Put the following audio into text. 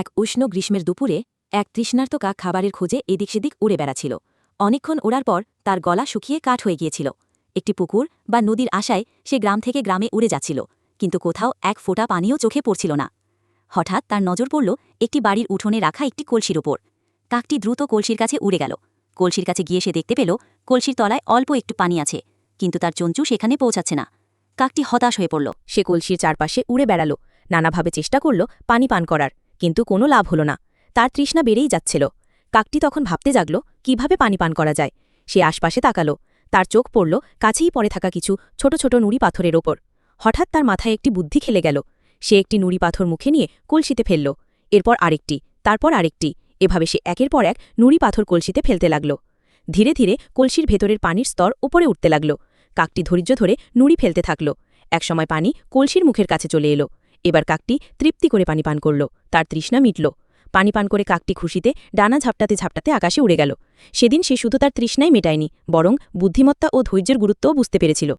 এক উষ্ণ গ্রীষ্মের দুপুরে এক তৃষ্ণার্ত কাক খাবারের খোঁজে এদিক সেদিক উড়ে বেড়াচ্ছিল। অনেকক্ষণ ওড়ার পর তার গলা শুকিয়ে কাঠ হয়ে গিয়েছিল। একটি পুকুর বা নদীর আশায় সে গ্রাম থেকে গ্রামে উড়ে যাচ্ছিল, কিন্তু কোথাও এক ফোঁটা পানিও চোখে পড়ছিল না। হঠাৎ তার নজর পড়ল একটি বাড়ির উঠোনে রাখা একটি কলসির ওপর কাকটি দ্রুত কলসির কাছে উড়ে গেল। কলসির কাছে গিয়ে সে দেখতে পেল কলসির তলায় অল্প একটু পানি আছে, কিন্তু তার চঞ্চু সেখানে পৌঁছাচ্ছে না। কাকটি হতাশ হয়ে পড়ল। সে কলসির চারপাশে উড়ে বেড়াল। নানাভাবে চেষ্টা করল পানি পান করার। কিন্তু কোনো লাভ হল না। তার তৃষ্ণা বেড়েই যাচ্ছিল। কাকটি তখন ভাবতে জাগল, কীভাবে পানি পান করা যায়? সে আশপাশে তাকাল। তার চোখ পড়ল, কাছেই পড়ে থাকা কিছু ছোট ছোট নুড়ি পাথরের ওপর। হঠাৎ তার মাথায় একটি বুদ্ধি খেলে গেল। সে একটি নুড়ি পাথর মুখে নিয়ে কলসিতে ফেলল। এরপর আরেকটি, তারপর আরেকটি। এভাবে সে একের পর এক নুড়ি পাথর কলসিতে ফেলতে লাগল। ধীরে ধীরে কলসির ভেতরের পানির স্তর ওপরে উঠতে লাগল। কাকটি ধৈর্য ধরে নুড়ি ফেলতে থাকল। একসময় পানি কলসির মুখের কাছে চলে এলো। এবার কাকটি তৃপ্তি করে পানি পান করল, তার তৃষ্ণা মিটল। পানি পান করে কাকটি খুশিতে ডানা ঝাপটাতে ঝাপটাতে আকাশে উড়ে গেল। সেদিন সে শুধু তার তৃষ্ণাই মেটায়নি, বরং বুদ্ধিমত্তা ও ধৈর্যের গুরুত্বও বুঝতে পেরেছিল।